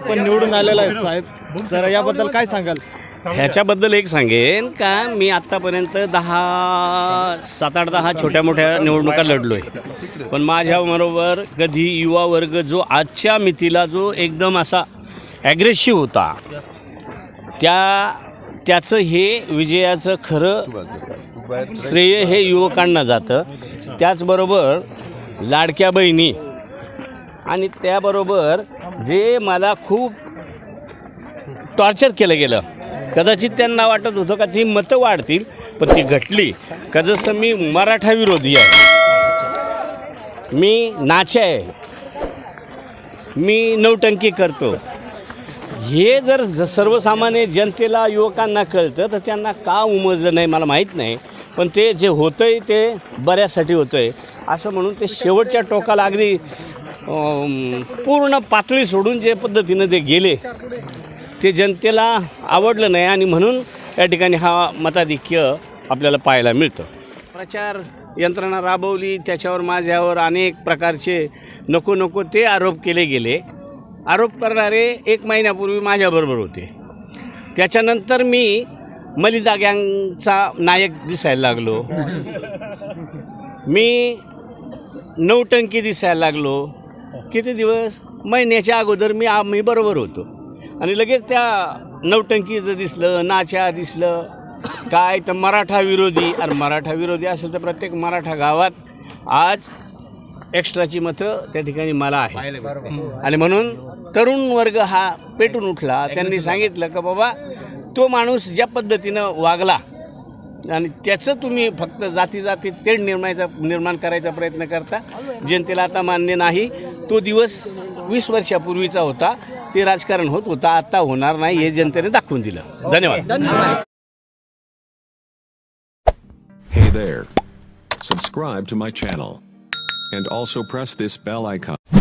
पण निवडून आलेला आहे साहेब. तर याबद्दल काय सांगाल? ह्याच्याबद्दल एक सांगेन का मी आत्तापर्यंत दहा सात आठ दहा छोट्या मोठ्या निवडणुका लढलो आहे पण माझ्याबरोबर कधी युवा वर्ग जो आजच्या मितीला जो एकदम असा ॲग्रेसिव्ह होता त्या त्याचं हे विजयाचं खरं श्रेय हे युवकांना जातं. त्याचबरोबर लाडक्या बहिणी आणि त्याबरोबर जे मला खूप टॉर्चर केलं गेलं. कदाचित त्यांना वाटत होतं का ती मतं वाढतील पण ती घटली. का जसं मी मराठा विरोधी आहे मी नाचे आहे मी नवटंकी करतो. हे जर ज- सर्वसामान्य जनतेला युवकांना कळतं तर त्यांना का उमजलं नाही मला माहीत नाही. पण ते जे होतं आहे ते बऱ्यासाठी होतं आहे असं म्हणून ते शेवटच्या टोकाला अगदी पूर्ण पातळी सोडून जे पद्धतीनं ते गेले ते जनतेला आवडलं नाही आणि म्हणून या ठिकाणी हा मताधिक्य आपल्याला पाहायला मिळतं. प्रचार यंत्रणा राबवली त्याच्यावर माझ्यावर अनेक प्रकारचे नको नको ते आरोप केले गेले. आरोप करणारे एक महिन्यापूर्वी माझ्याबरोबर होते. त्याच्यानंतर मी मलिदा गँगचा नायक दिसायला लागलो. मी नऊटंकी दिसायला लागलो. किती दिवस? महिन्याच्या अगोदर मी आम्ही बरोबर होतो. आणि लगेच त्या नौटंकीचं दिसलं नाच्या दिसलं. काय तर मराठा विरोधी. अरे मराठा विरोधी असेल तर प्रत्येक मराठा गावात आज एक्स्ट्राची मतं त्या ठिकाणी मला आहे आणि म्हणून तरुण वर्ग हा पेटून उठला. त्यांनी सांगितलं का बाबा तो माणूस ज्या पद्धतीनं वागला आणि त्याचं तुम्ही फक्त जाती जातीत तेढ निर्मायचा निर्माण करायचा प्रयत्न करता. जनतेला आता मान्य नाही. तो दिवस वीस वर्षापूर्वीचा होता. ते राजकारण होत होता. आता होणार नाही हे जनतेने दाखवून दिलं. धन्यवाद. Hey there subscribe to my channel and also press this bell icon